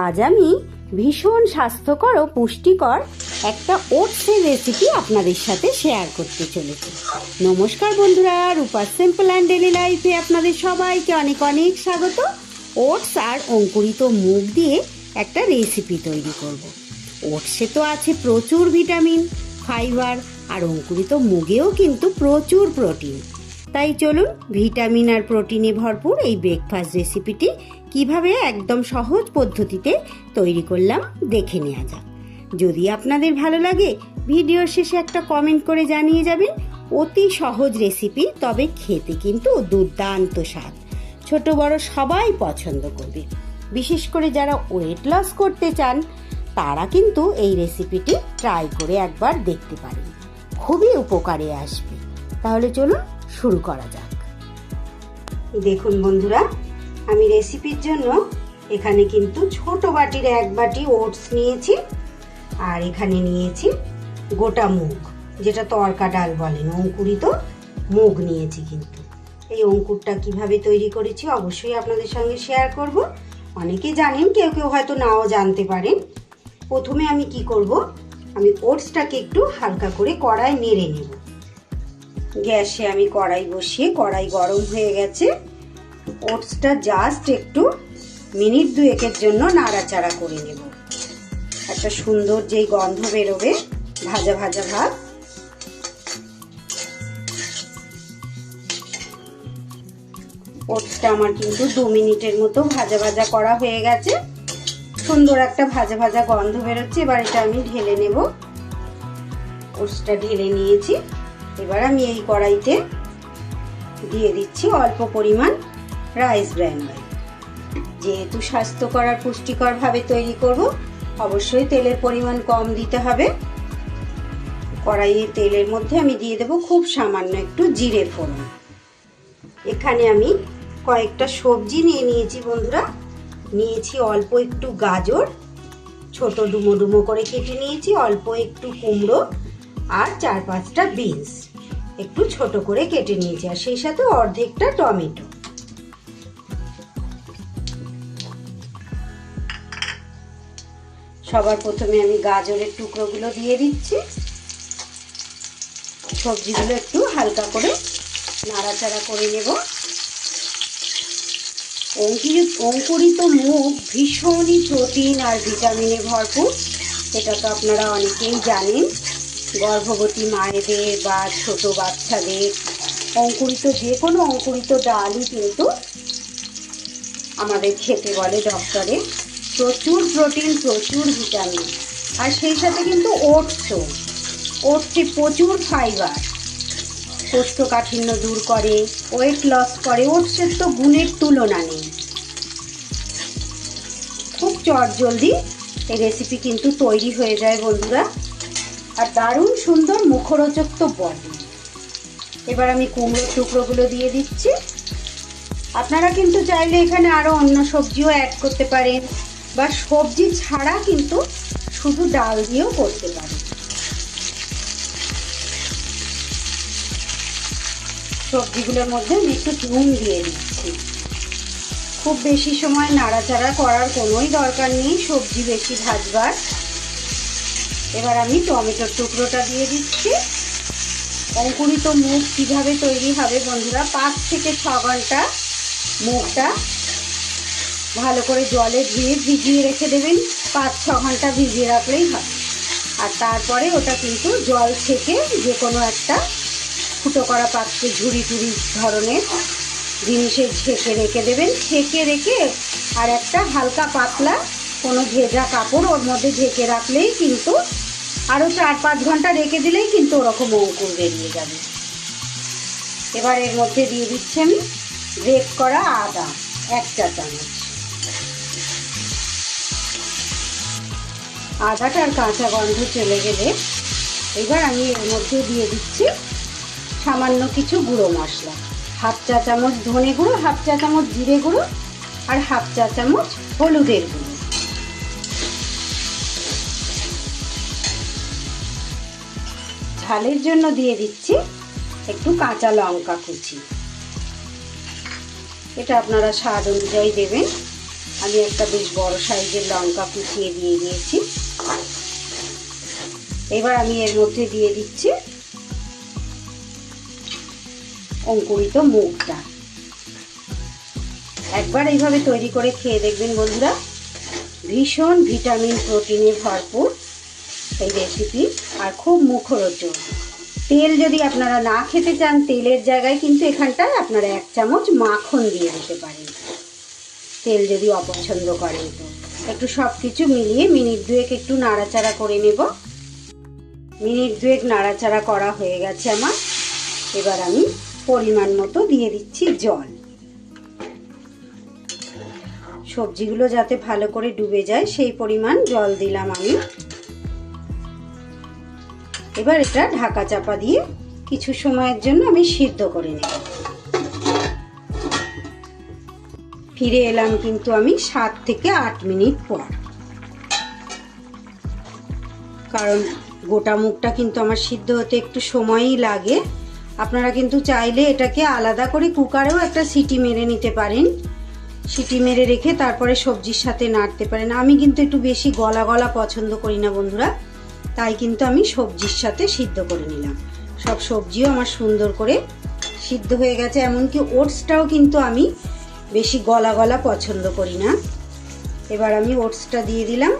আজ আমি ভীষণ স্বাস্থ্যকর ও পুষ্টিকর একটা ওটসের রেসিপি আপনাদের সাথে শেয়ার করতে চলেছি। নমস্কার বন্ধুরা রূপার সিম্পল অ্যান্ড ডেলি লাইফে আপনাদের সবাইকে অনেক অনেক স্বাগত। ওটস আর অঙ্কুরিত মুগ দিয়ে একটা রেসিপি তৈরি করব। ওটসে তো আছে প্রচুর ভিটামিন ফাইবার আর অঙ্কুরিত মুগেও কিন্তু প্রচুর প্রোটিন তাই চলুন ভিটামিন আর প্রোটিনে ভরপুর এই ব্রেকফাস্ট রেসিপিটি কীভাবে একদম সহজ পদ্ধতিতে তৈরি করলাম দেখে নেওয়া যাক। যদি আপনাদের ভালো লাগে, ভিডিওর শেষে একটা কমেন্ট করে জানিয়ে যাবেন, অতি সহজ রেসিপি তবে খেতে কিন্তু দুর্দান্ত স্বাদ। ছোট বড় সবাই পছন্দ করবে। বিশেষ করে যারা ওয়েট লস করতে চান, তারা কিন্তু এই রেসিপিটি ট্রাই করে একবার দেখতে পারেন। খুবই উপকারে আসবে। তাহলে চলুন শুরু করা যাক। দেখুন বন্ধুরা, আমি রেসিপির জন্য এখানে কিন্তু ছোট বাটির এক বাটি ওটস নিয়েছি আর এখানে নিয়েছি গোটা মুগ, যেটা তরকা ডাল বলেন অঙ্কুরিত মুগ নিয়েছি কিন্তু। এই অঙ্কুরটা কীভাবে তৈরি করেছি অবশ্যই আপনাদের সঙ্গে শেয়ার করব। অনেকে জানেন, কেউ কেউ হয়তো নাও জানতে পারেন। প্রথমে আমি কি করব? আমি ওটসটাকে একটু হালকা করে কড়াই নেড়ে নেব। গ্যাসে আমি কড়াই বসিয়ে, কড়াই গরম হয়ে গেছে। ওটসটা জাস্ট একটু মিনিট দুয়েকের জন্য নাড়াচাড়া করে নেব। একটা সুন্দর যেই গন্ধ বেরোবে, ভাজা ভাজা ভাব। ওটসটা আমার কিন্তু দু মিনিটের মতো ভাজা ভাজা করা হয়ে গেছে। সুন্দর একটা ভাজা ভাজা গন্ধ বেরোচ্ছে, এবার এটা আমি ঢেলে নেব। ওটসটা ঢেলে নিয়েছি। এবার আমি এই কড়াইতে দিয়ে দিচ্ছি অল্প পরিমাণ রাইস ব্র্যান্ড অয়েল যেহেতু স্বাস্থ্যকর আর পুষ্টিকরভাবে তৈরি করব, অবশ্যই তেলের পরিমাণ কম দিতে হবে। কড়াইয়ের তেলের মধ্যে আমি দিয়ে দেব খুব সামান্য একটু জিরে ফোড়ন। এখানে আমি কয়েকটা সবজি নিয়ে নিয়েছি বন্ধুরা। নিয়েছি অল্প একটু গাজর, ছোট ডুমো ডুমো করে কেটে নিয়েছি, অল্প একটু কুমড়ো আর চার পাঁচটা বিনস। একটু ছোট করে কেটে নিয়েছি, আর সেই সাথে অর্ধেকটা টমেটো। সবার প্রথমে আমি গাজরের টুকরোগুলো দিয়ে দিচ্ছি। সবজিগুলো একটু হালকা করে নাড়াচাড়া করে নেব। অঙ্কুরিত মুগ ভীষণই প্রোটিন আর ভিটামিনে ভরপুর। এটা তো আপনারা অনেকেই জানেন। গর্ভবতী মায়েদের বা ছোট বাচ্চাদের অঙ্কুরিত, যে কোনো অঙ্কুরিত ডালই কিন্তু আমাদের খেতে বলে ডক্টরে। প্রচুর প্রোটিন, প্রচুর ভিটামিন। আর সেই সাথে কিন্তু ওটসও ওটসে প্রচুর ফাইবার। কোষ্ঠকাঠিন্য দূর করে, ওয়েট লস করে, ওটসের তো গুণের তুলনা নেই। খুব চটজলদি এই রেসিপি কিন্তু তৈরি হয়ে যায় বন্ধুরা। আর দারুণ সুন্দর মুখরোচক তো বটে। এবার আমি কুমড়োর টুকরোগুলো দিয়ে দিচ্ছি। আপনারা কিন্তু চাইলে এখানে আরও অন্য সবজিও অ্যাড করতে পারেন বা সবজি ছাড়া কিন্তু শুধু ডাল দিয়েও করতে পারেন। সবজিগুলোর মধ্যে আমি একটু নুন দিয়ে দিচ্ছি। খুব বেশি সময় নাড়াচাড়া করার কোনোই দরকার নেই, সবজি বেশি ভাজবার। এবার আমি টমেটোর টুকরোটা দিয়ে দিচ্ছি। অঙ্কুরিত মুখ কীভাবে তৈরি হবে বন্ধুরা? পাঁচ থেকে ছ ঘণ্টা মুখটা ভালো করে জলে ধুয়ে ভিজিয়ে রেখে দেবেন। পাঁচ, ছ ঘণ্টা ভিজিয়ে রাখলেই হবে। আর তারপরে ওটা কিন্তু জল থেকে যে কোনো একটা ফুটো করা পাত্রে ঝুড়ি টুড়ি ধরনের জিনিসে ছেঁকে রেখে দেবেন। ছেঁকে রেখে আর একটা হালকা পাতলা কোনো ভেজা কাপড় ওর মধ্যে ঢেকে রাখলেই কিন্তু আরও চার পাঁচ ঘণ্টা রেখে দিলেই কিন্তু ওরকম অঙ্কুর বেরিয়ে যাবে। এবার এর মধ্যে দিয়ে দিচ্ছি আমি গ্রেট করা আদা এক চা চামচ। আদাটার কাঁচা গন্ধ চলে গেলে এবার আমি এর মধ্যে দিয়ে দিচ্ছি সামান্য কিছু গুঁড়ো মশলা। হাফ চা চামচ ধনে গুঁড়ো, হাফ চা চামচ জিরে গুঁড়ো আর হাফ চা চামচ হলুদের গুঁড়ো। ঝালের জন্য দিয়ে দিচ্ছি একটু কাঁচা লঙ্কা কুচি। এটা আপনারা স্বাদ অনুযায়ী দেবেন। আমি একটা বেশ বড় সাইজের লঙ্কা কুচিয়ে দিয়ে দিয়েছি। এবার আমি এর মধ্যে দিয়ে দিচ্ছি অঙ্কুরিত ডাল একবার এইভাবে তৈরি করে খেয়ে দেখবেন বন্ধুরা, ভীষণ ভিটামিন প্রোটিনে ভরপুর। এই রেসিপি আর খুব মুখরোচক। তেল যদি আপনারা না খেতে চান, তেলের জায়গায় কিন্তু এখানটায় আপনারা এক চামচ মাখন দিয়ে দিতে পারেন। তেল যদি অপছন্দ করেন তো। একটু সব কিছু মিলিয়ে মিনিট দুয়েক একটু নাড়াচাড়া করে নেব। মিনিট দুয়েক নাড়াচাড়া করা হয়ে গেছে আমার। এবার আমি পরিমাণ মতো দিয়ে দিচ্ছি জল। সবজিগুলো যাতে ভালো করে ডুবে যায়, সেই পরিমাণ জল দিলাম আমি। এবার এটা ঢাকা চাপা দিয়ে কিছু সময়ের জন্য আমি সিদ্ধ করে নেব। ফিরে এলাম কিন্তু আমি সাত থেকে আট মিনিট পর। কারণ গোটা মুখটা কিন্তু আমার সিদ্ধ হতে একটু সময়ই লাগে। আপনারা কিন্তু চাইলে এটাকে আলাদা করে কুকারেও একটা সিটি মেরে নিতে পারেন। সিটি মেরে রেখে তারপরে সবজির সাথে নাড়তে পারেন। আমি কিন্তু একটু বেশি গলা গলা পছন্দ করি না বন্ধুরা। তাই কিন্তু আমি সবজির সাথে সিদ্ধ করে নিলাম। সব সবজিও আমার সুন্দর করে সিদ্ধ হয়ে গেছে, এমনকি ওটসটাও কিন্তু আমি বেশি গলা গলা পছন্দ করি না। এবার আমি ওটসটা দিয়ে দিলাম।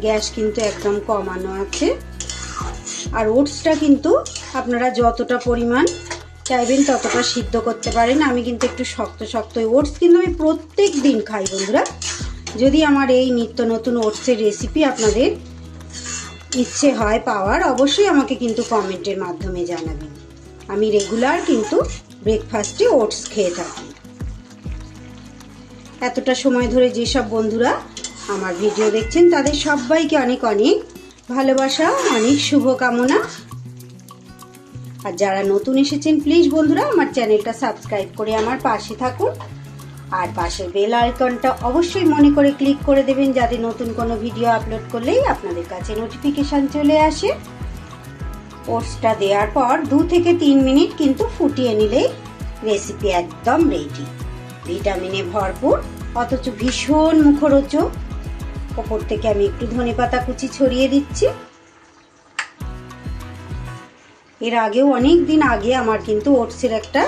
গ্যাস কিন্তু একদম কমানো আছে। আর ওটসটা কিন্তু আপনারা যতটা পরিমাণ চাইবেন ততটা সিদ্ধ করতে পারেন। আমি কিন্তু একটু শক্ত শক্ত ওটস কিন্তু আমি প্রত্যেক দিন খাই, বন্ধুরা। যদি আমার এই নিত্য নতুন ওটসের রেসিপি আপনাদের ইচ্ছে হয় পাওয়ার, অবশ্যই আমাকে কিন্তু কমেন্টের মাধ্যমে জানাবেন। আমি রেগুলার কিন্তু ব্রেকফাস্টে ওটস খেয়ে থাকি। এতটা সময় ধরে যেসব বন্ধুরা আমার ভিডিও দেখছেন, তাদের সবাইকে অনেক অনেক ভালোবাসা, অনেক শুভকামনা। আর যারা নতুন এসেছেন প্লিজ বন্ধুরা, আমার চ্যানেলটা সাবস্ক্রাইব করে আমার পাশে থাকুন। আর পাশের বেল আইকনটা অবশ্যই মনে করে ক্লিক করে দেবেন যাতে নতুন কোনো ভিডিও আপলোড করলেই আপনাদের কাছে নোটিফিকেশান চলে আসে। ওটসটা দেওয়ার পর দু থেকে তিন মিনিট কিন্তু ফুটিয়ে নিলেই রেসিপি একদম রেডি ভিটামিনে ভরপুর, অথচ ভীষণ মুখরোচক। ওপর থেকে আমি একটু ধনে পাতা কুচি ছড়িয়ে দিচ্ছি। এর আগেও অনেক দিন আগে আমার কিন্তু ওটসের একটা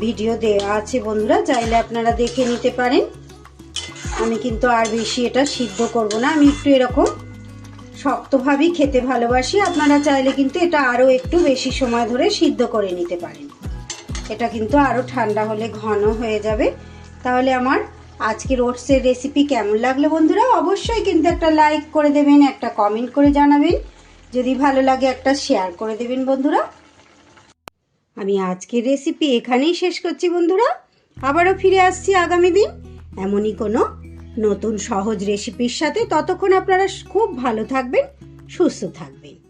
ভিডিও দেওয়া আছে বন্ধুরা, চাইলে আপনারা দেখে নিতে পারেন। আমি কিন্তু আর বেশি এটা সিদ্ধ করব না, আমি একটু এরকম শক্তভাবেই খেতে ভালোবাসি। আপনারা চাইলে কিন্তু এটা আরও একটু বেশি সময় ধরে সিদ্ধ করে নিতে পারেন। এটা কিন্তু আরও ঠান্ডা হলে ঘন হয়ে যাবে। তাহলে আমার আজকের ওটসের রেসিপি কেমন লাগল বন্ধুরা? অবশ্যই কিন্তু একটা লাইক করে দেবেন, একটা কমেন্ট করে জানাবেন। যদি ভালো লাগে একটা শেয়ার করে দেবেন বন্ধুরা। আমি আজকের রেসিপি এখানেই শেষ করছি বন্ধুরা। আবারও ফিরে আসছি আগামী দিন। এমনই কোনো নতুন সহজ রেসিপির সাথে ততক্ষণ আপনারা খুব ভালো থাকবেন, সুস্থ থাকবেন।